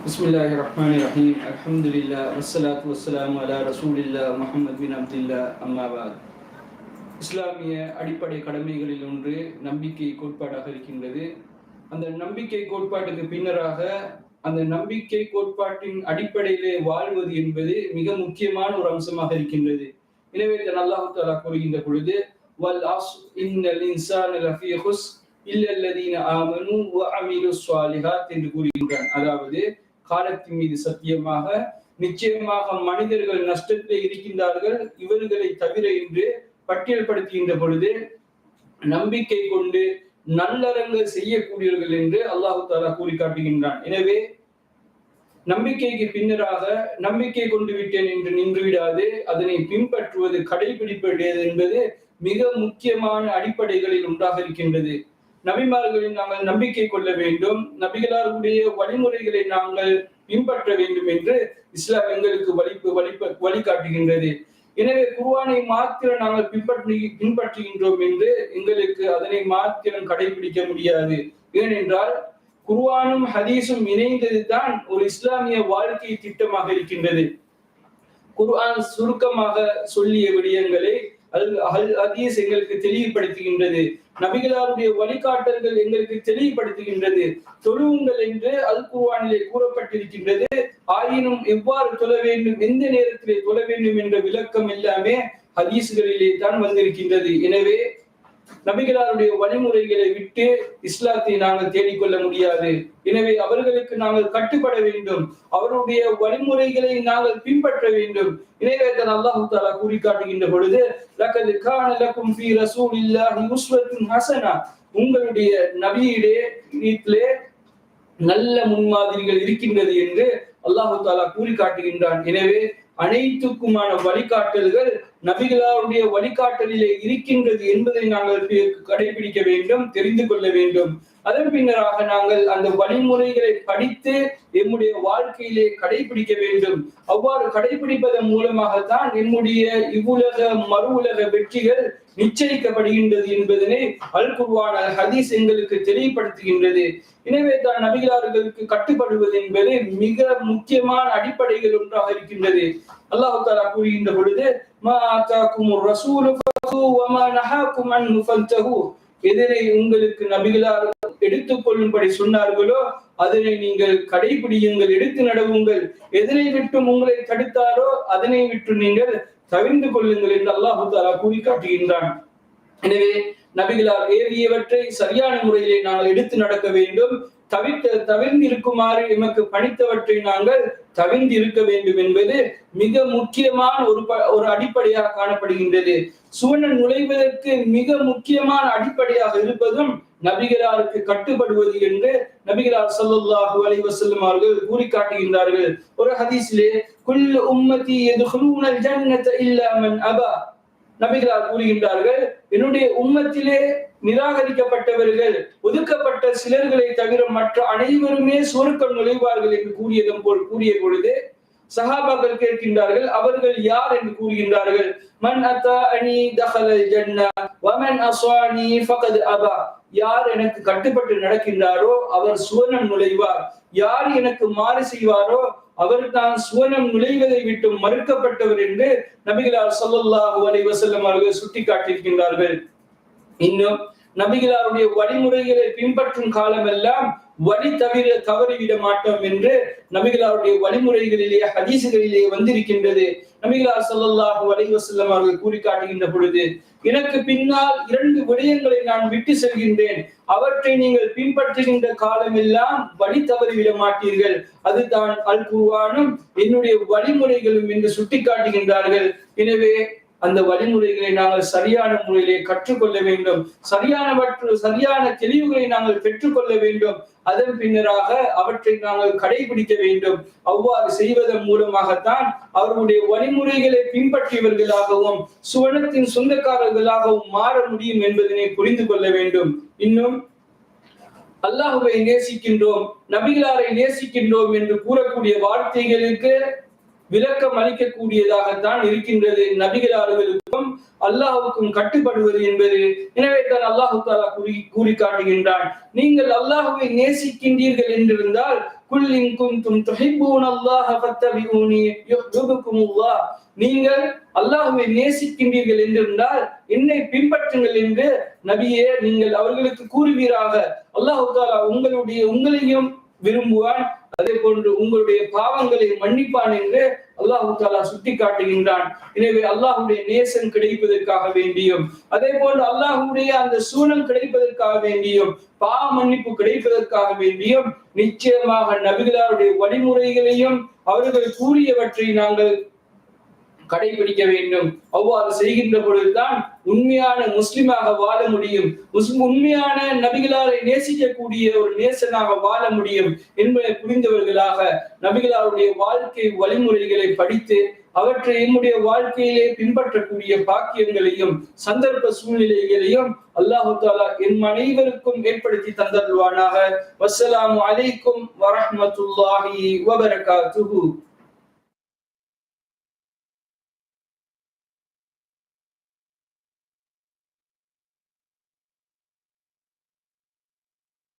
بسم الله الرحمن الرحيم الحمد لله والصلاة والسلام على رسول الله محمد بن عبد الله أما بعد இஸ்லாமிய அடிப்படை கடமைகளில் ஒன்று நம்பிக்கை கோட்பாடாக இருக்கின்றது அந்த நம்பிக்கை கோட்பாட்டுக்கு பின்னராக அந்த நம்பிக்கை கோட்பாட்டின் அடிப்படையிலே வாழ்வது என்பது மிக முக்கியமான ஒரு அம்சமாக இருக்கின்றது எனவே தன் அல்லாஹு தாலா கூறுகின்ற பொழுது வல் அஸ் இன்னல் இன்சான லஃபீ ஹுஸ் இல்லல்லதீன ஆமனு வ அமீலு ஸ்வாலிஹாத் என்று கூறுகின்றான் அதாவது காலத்தின் மீது சத்தியமாக நிச்சயமாக மனிதர்கள் நஷ்டத்தில் இருக்கின்றார்கள். இவர்களை தவிர என்று பட்டியல்படுத்துகின்ற பொழுது நம்பிக்கை கொண்டு நல்லறங்கள் செய்யக்கூடியவர்கள் என்று அல்லாஹு தாலா கூறி காட்டுகின்றான். எனவே நம்பிக்கைக்கு பின்னராக நம்பிக்கை கொண்டு விட்டேன் என்று நின்றுவிடாது. அதனை பின்பற்றுவது கடைபிடிப்பது என்பது மிக முக்கியமான அடிப்படைகளில் ஒன்றாக இருக்கின்றது. நபிமார்களை நாங்கள் நம்பிக்கை கொள்ள வேண்டும். நபிகளாருடைய வழிமுறைகளை நாங்கள் பின்பற்ற வேண்டும் என்று இஸ்லாம் எங்களுக்கு வழிப்பு வழிப வழிகாட்டுகின்றது. எனவே குர்வானை மாத்திரம் நாங்கள் பின்பற்றி பின்பற்றுகின்றோம் என்று எங்களுக்கு அதனை மாத்திரம் கடைபிடிக்க முடியாது. ஏனென்றால் குர்வானும் ஹதீஸும் இணைந்தது தான் ஒரு இஸ்லாமிய வாழ்க்கை திட்டமாக இருக்கின்றது. குர்ஆன் சுருக்கமாக சொல்லிய விடயங்களை அல் ஹதீஸ் எங்களுக்கு தெளிவுபடுத்துகின்றது. நபிகளாருடைய வழிகாட்டல்கள் எங்களுக்கு தெளிவுபடுத்துகின்றது. தொழுவுங்கள் என்று அல் குர்ஆனிலே கூறப்பட்டிருக்கின்றது. ஆயினும் எவ்வாறு தொழ வேண்டும் எந்த நேரத்திலே தொழ வேண்டும் என்ற விளக்கம் எல்லாமே ஹதீஸ்களிலே தான் வந்திருக்கின்றது. எனவே நபிகளாருடைய வழிமுறைகளை விட்டு இஸ்லாத்தை நாங்கள் தேடிக்கொள்ள முடியாது. எனவே அவர்களுக்கு நாங்கள் கட்டுப்பட வேண்டும். அவருடைய வழிமுறைகளை நாங்கள் பின்பற்ற வேண்டும். எனவே தான் அல்லாஹு தாலா கூறி காட்டுகின்ற பொழுது லக்கது கான லக்கும் ஃபீ ரசூலில்லாஹி உஸ்வத்துன் ஹஸனா உங்களுடைய நபியிலே வீட்டிலே நல்ல முன்மாதிரிகள் இருக்கின்றது என்று அல்லாஹு தாலா கூறி காட்டுகின்றான் எனவே அனைத்துக்குமான வழிகாட்டல்கள் நபிகளாருடைய வழிகாட்டலிலே இருக்கின்றது என்பதை நாங்கள் கடைபிடிக்க வேண்டும் தெரிந்து கொள்ள வேண்டும். அதன் பின்னராக நாங்கள் அந்த வழிமுறைகளை படித்து எம்முடைய வாழ்க்கையிலே கடைபிடிக்க வேண்டும். அவ்வாறு கடைபிடிப்பதன் மூலமாகத்தான் எம்முடைய இவ்வுலக மறு உலக வெற்றிகள் நிச்சயிக்கப்படுகின்றது என்பதனை அல் குர்வான ஹதீஸ் எங்களுக்கு தெளிவுபடுத்துகின்றது. எனவே தான் நபிகளார்களுக்கு கட்டுப்படுவது என்பது மிக முக்கியமான அடிப்படைகள் ஒன்றாக இருக்கின்றது. அல்லாஹு தாலா கூறுகின்ற பொழுது மா ஆத்தாக்கும் ரசூலு வமா நஹாக்கும் அன் ஃபல்தஹு. எதனை உங்களுக்கு நபிகளார் எடுத்துக்கொள்ளும்படி சொன்னார்களோ அதனை நீங்கள் கடைபிடியுங்கள் எடுத்து நடவுங்கள். எதனை விட்டும் உங்களை தடுத்தாரோ அதனை விட்டு நீங்கள் தவிர்ந்து கொள்ளுங்கள் என்று அல்லாஹு தாலா கூறி காட்டுகின்றான். எனவே நபிகளார் ஏறியவற்றை சரியான முறையிலே நாங்கள் எடுத்து நடக்க வேண்டும். தவித்த தவிர்ந்து இருக்குமாறு எமக்கு பணித்தவற்றை நாங்கள் தவிர்ந்து இருக்க வேண்டும் என்பது மிக முக்கியமான ஒரு ஒரு அடிப்படையாக காணப்படுகின்றது. சுவனன் நுழைவதற்கு மிக முக்கியமான அடிப்படையாக இருப்பதும் நபிகளாருக்கு கட்டுப்படுவது என்று நபிகளார் சல்லாஹு அலைவசல்லம் அவர்கள் கூறி காட்டுகின்றார்கள் ஒரு ஹதீஸிலே குல் உம்மதி எதுகுலூனல் ஜன்னத இல்லாமன் அபா. நபிகளார் கூறுகின்றார்கள் என்னுடைய உம்மத்திலே நிராகரிக்கப்பட்டவர்கள் ஒதுக்கப்பட்ட சிலர்களை தவிர மற்ற அனைவருமே சுருக்கம் நுழைவார்கள் என்று கூறியதும் போல் கூறிய பொழுது சஹாபாக்கள் கேட்கின்றார்கள் அவர்கள் யார் என்று கூறுகின்றார்கள். மன் அத்தா அணி தஹலல் ஜன்னா வமன் அஸ்வானி ஃபகத் அபா. யார் எனக்கு கட்டுப்பட்டு நடக்கின்றாரோ அவர் சுவனம் நுழைவார். யார் எனக்கு மாறு செய்வாரோ அவர் தான் சுவனம் நுழைவதை விட்டு மறுக்கப்பட்டவர் என்று நபிகளார் சொல்லல்லாஹு அலைஹி வசல்லம் அவர்கள் சுட்டி காட்டியிருக்கின்றார்கள் இன்னும் நபிகளாருடைய வழிமுறைகளை பின்பற்றும் காலமெல்லாம் வழி தவிர தவறிவிட மாட்டோம் என்று நபிகளாருடைய வழிமுறைகளிலே ஹதீசுகளிலே வந்திருக்கின்றது. நபிகளார் சொல்லல்லாஹு அலைஹி அவர்கள் கூறி காட்டுகின்ற பொழுது எனக்கு பின்னால் இரண்டு விடயங்களை நான் விட்டு செல்கின்றேன். அவற்றை நீங்கள் பின்பற்றுகின்ற காலம் எல்லாம் வழி தவறிவிட மாட்டீர்கள். அதுதான் அல் குருவானும் என்னுடைய வழிமுறைகளும் என்று சுட்டிக்காட்டுகின்றார்கள். எனவே அந்த வழிமுறைகளை நாங்கள் சரியான முறையிலே கற்றுக்கொள்ள வேண்டும். சரியானவற்று சரியான தெளிவுகளை நாங்கள் பெற்றுக்கொள்ள வேண்டும். அதன் பின்னராக அவற்றை நாங்கள் கடைபிடிக்க வேண்டும். அவ்வாறு செய்வதன் மூலமாகத்தான் அவர்களுடைய வழிமுறைகளை பின்பற்றியவர்களாகவும் சுவனத்தின் சொந்தக்காரர்களாகவும் மாற முடியும் என்பதனை புரிந்து கொள்ள வேண்டும். இன்னும் அல்லாஹுவை நேசிக்கின்றோம் நபிகளாரை நேசிக்கின்றோம் என்று கூறக்கூடிய வார்த்தைகளுக்கு விளக்கம் அளிக்கக்கூடியதாகத்தான் இருக்கின்றது. நபிகளார்களுக்கும் அல்லாஹுக்கும் கட்டுப்படுவது என்பது எனவே தான் அல்லாஹு தாலா கூறி கூறி காட்டுகின்றான் நீங்கள் அல்லாஹுவை நேசிக்கின்றீர்கள் என்றிருந்தால் குல் இன் குன்தும் துஹிப்பூன அல்லாஹ ஃபத்தபிஊனி யுஹ்பிபுக்குமுல்லாஹ் நீங்கள் அல்லாஹுவை நேசிக்கின்றீர்கள் என்றிருந்தால் என்னை பின்பற்றுங்கள் என்று நபியே நீங்கள் அவர்களுக்கு கூறுவீராக. அல்லாஹு தாலா உங்களுடைய உங்களையும் விரும்புவான். அதே போன்று உங்களுடைய பாவங்களை மன்னிப்பான் என்று அல்லாஹு தாலா சுட்டி காட்டுகின்றான் எனவே அல்லாஹுடைய நேசம் கிடைப்பதற்காக வேண்டியும் அதே போன்று அல்லாஹுடைய அந்த சூழல் கிடைப்பதற்காக வேண்டியும் பாவ மன்னிப்பு கிடைப்பதற்காக வேண்டியும் நிச்சயமாக நபிகளாருடைய வழிமுறைகளையும் அவர்கள் கூறியவற்றை நாங்கள் கடைபிடிக்க வேண்டும். அவ்வாறு செய்கின்ற பொழுதுதான் உண்மையான முஸ்லிமாக வாழ முடியும். முஸ்லிம் உண்மையான நபிகளாரை நேசிக்கக்கூடிய ஒரு நேசனாக வாழ முடியும் என்பதை புரிந்தவர்களாக நபிகளாருடைய வாழ்க்கை வழிமுறைகளை படித்து அவற்றை என்னுடைய வாழ்க்கையிலே பின்பற்றக்கூடிய பாக்கியங்களையும் சந்தர்ப்ப சூழ்நிலைகளையும் அல்லாஹு தாலா என் அனைவருக்கும் ஏற்படுத்தி தந்தருவானாக வசலாம் அலைக்கும் வரஹ்மத்துல்லாஹி வபரகாத்துஹு.